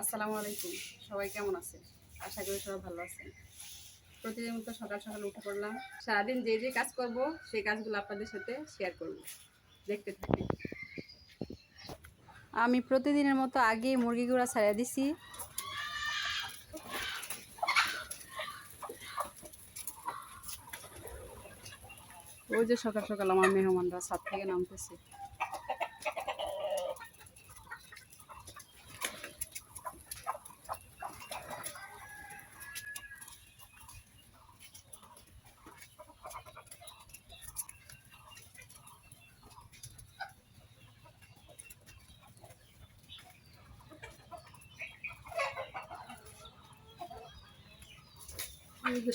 আসসালামু আলাইকুম। সবাই কেমন আছেন? আশা করি সবাই ভালো আছেন। প্রতিদিন মতো সকাল সকাল উঠে পড়লাম। সারাদিন যে যে কাজ করব, সেই কাজগুলো আপনাদের সাথে শেয়ার করব। দেখতে থাকি আমি প্রতিদিনের মতো আগে মুরগিগুলো ছাড়িয়ে দিছি। ওই যে সকাল সকাল আমার মেহমানরা ছাদ থেকে নামতেছে।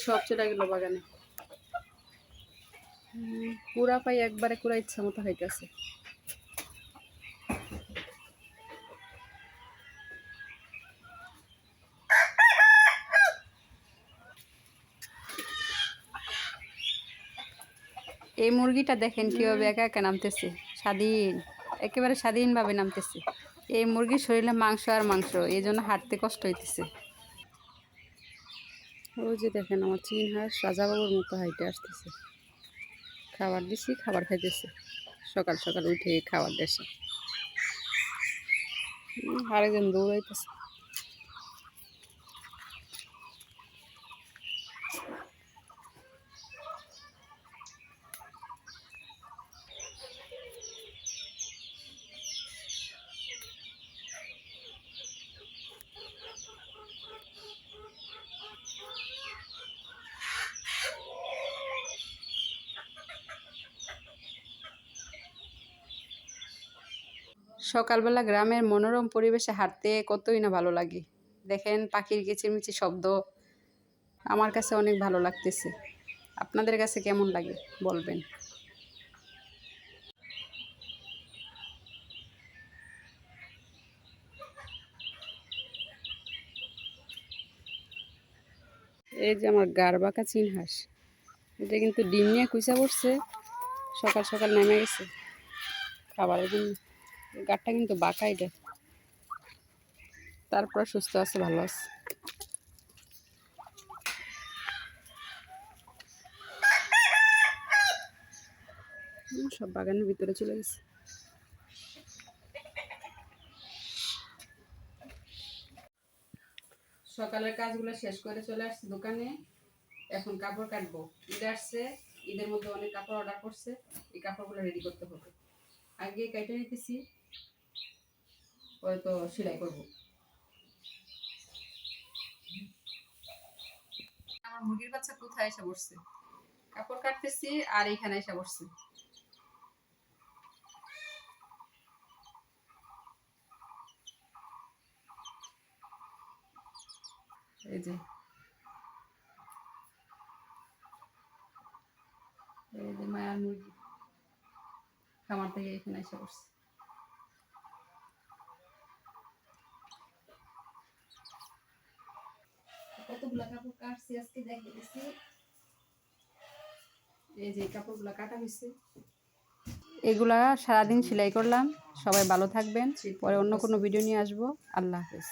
সব চলে গেল বাগানে। কুড়া পাই একবারে কুড়া ইচ্ছা মতো হইতেছে। এই মুরগিটা দেখেন কীভাবে একা একা নামতেছে। স্বাধীন, একেবারে স্বাধীনভাবে নামতেছে। এই মুরগির শরীরে মাংস আর মাংস, এই জন্য হাঁটতে কষ্ট হইতেছে। ওই যে দেখেন আমার চিন হাঁস, রাজাবাবুর মতো হাইটে আসতেছে। খাবার দিছি, খাবার খাইতেছে। সকাল সকাল উঠে খাবার দেশে। আরেকজন দৌড়াইতেছে। সকালবেলা গ্রামের মনোরম পরিবেশে হাঁটতে কতই না ভালো লাগে। দেখেন পাখির কিচিরমিচির শব্দ। আমার কাছে অনেক ভালো লাগতেছে। আপনাদের কাছে কেমন লাগে বলবেন। এই যে আমার গারবাকা চিন হাঁস এটা কিন্তু ডিম নিয়ে কুইসা পড়ছে সকাল সকাল নেমে গেছে। খাবারের জন্য। গাঠটা কিন্তু বাঁকা এটা। তারপর সুস্থ আছে, ভালো আছে। সব বাগানের ভিতরে চলে গেছে। সকালের কাজগুলো শেষ করে চলে আসছি দোকানে। এখন কাপড় কাটবো। ঈদ আসছে, ঈদের মধ্যে অনেক কাপড় অর্ডার করছে। এই কাপড়গুলো রেডি করতে হবে। আগে কেটে নিতেছি। পরে তো সেলাই করব। আমার মুরগির বাচ্চা কোথায় এসে বসছে? কাপড় কাটতেছি আর এখানে এসে বসছে। এই যে। এই যে মায়ার মুরগি। খামার থেকে এখানে এসে বসছে। কতগুলা কাপড় কাটছি আজকে এই যে কাপড়গুলা কাটা হয়েছে এগুলা সারাদিন সেলাই করলাম। সবাই ভালো থাকবেন। পরে অন্য কোনো ভিডিও নিয়ে আসব। আল্লাহ হাফেজ।